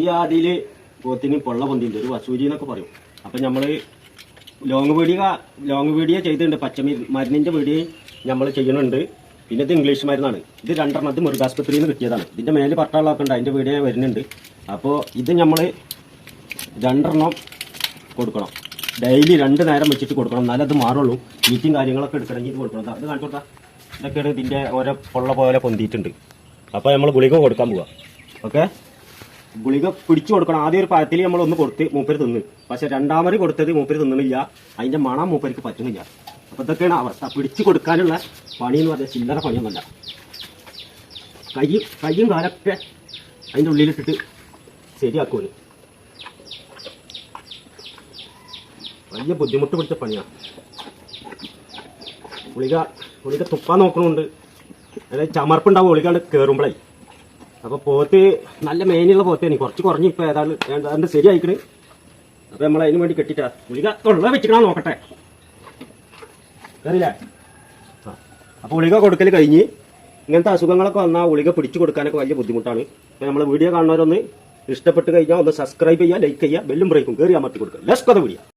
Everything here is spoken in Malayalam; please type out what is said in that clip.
ഈ ആദിയിൽ പോത്തിന് പൊള്ള പൊന്തിന്റെ ഒരു വസൂരി എന്നൊക്കെ പറയും. അപ്പം നമ്മൾ ലോങ് വീഡിയോ ലോങ് വീഡിയോ ചെയ്തിട്ടുണ്ട്. പച്ചമീ മരുന്നിന്റെ വീഡിയോ നമ്മൾ ചെയ്യുന്നുണ്ട് പിന്നെ ഇത് ഇംഗ്ലീഷ് മരുന്നാണ്. ഇത് രണ്ടെണ്ണം ഇത് മൃഗാസ്പത്രിയിൽ നിന്ന് കിട്ടിയതാണ്. ഇതിന്റെ മേലെ പട്ടാളൊക്കെ ഉണ്ട് അതിന്റെ വീഡിയോ വരുന്നുണ്ട്. അപ്പോൾ ഇത് നമ്മൾ രണ്ടെണ്ണം കൊടുക്കണം. ഡെയിലി രണ്ട് നേരം വെച്ചിട്ട് കൊടുക്കണം. എന്നാലേ അത് മാറുള്ളൂ. മീറ്റിംഗ് കാര്യങ്ങളൊക്കെ എടുക്കണമെങ്കിൽ ഇത് കൊടുക്കണം. അത് കാണിച്ചോട്ടാ. ഇതൊക്കെയാണ് ഇതിന്റെ ഓരോ പൊള്ള പോലെ പൊന്തിയിട്ടുണ്ട്. അപ്പോൾ നമ്മൾ ഗുളിക കൊടുക്കാൻ പോവാം. ഓക്കെ? ഗുളിക പിടിച്ചു കൊടുക്കണം. ആദ്യം ഒരു പഴത്തിൽ നമ്മൾ ഒന്ന് കൊടുത്ത് മൂപ്പര് തിന്ന്. പക്ഷെ രണ്ടാമത് കൊടുത്തത് മൂപ്പര് തിന്നണില്ല. അതിന്റെ മണം മൂപ്പർക്ക് പറ്റുന്നില്ല. അപ്പൊ ഇതൊക്കെയാണ് അവസ്ഥ. പിടിച്ചു കൊടുക്കാനുള്ള പണി എന്ന് പറഞ്ഞാൽ ചില്ലറ പണിയൊന്നുമല്ല. കൈ കൈയും കാലൊക്കെ അതിന്റെ ഉള്ളിലിട്ടിട്ട് ശരിയാക്കുമല്ലോ. വലിയ ബുദ്ധിമുട്ട് പിടിച്ച പണിയാണ് ഗുളിക ഗുളിക തുപ്പാൻ നോക്കണമുണ്ട്. അതായത് ചമർപ്പുണ്ടാവും ഗുളിക കയറുമ്പോഴേ അപ്പൊ പോത്ത് നല്ല മേനുള്ള പോത്തേനി. കുറച്ച് കുറഞ്ഞ് ഇപ്പൊ ഏതാണ്ട് ഏതാണ്ട് ശരിയായിക്കണ്. അപ്പൊ നമ്മൾ അതിന് വേണ്ടി കെട്ടിട്ടാ. ഗുളിക തൊള്ള വെച്ചിക്കണ നോക്കട്ടെ. കറിയില്ല അപ്പൊ ഗുളിക കൊടുക്കൽ കഴിഞ്ഞ് ഇങ്ങനത്തെ അസുഖങ്ങളൊക്കെ വന്നാൽ ഗുളിക പിടിച്ചു കൊടുക്കാനൊക്കെ വലിയ ബുദ്ധിമുട്ടാണ്. അപ്പൊ നമ്മൾ വീഡിയോ കാണുന്നവരൊന്ന് ഇഷ്ടപ്പെട്ട് കഴിഞ്ഞാൽ ഒന്ന് സബ്സ്ക്രൈബ് ചെയ്യുക ലൈക്ക് ചെയ്യുക ബെല്ലും ബ്രേക്കും കയറി അമർത്തി കൊടുക്കുക. ലെസ് കഥ വീഡിയോ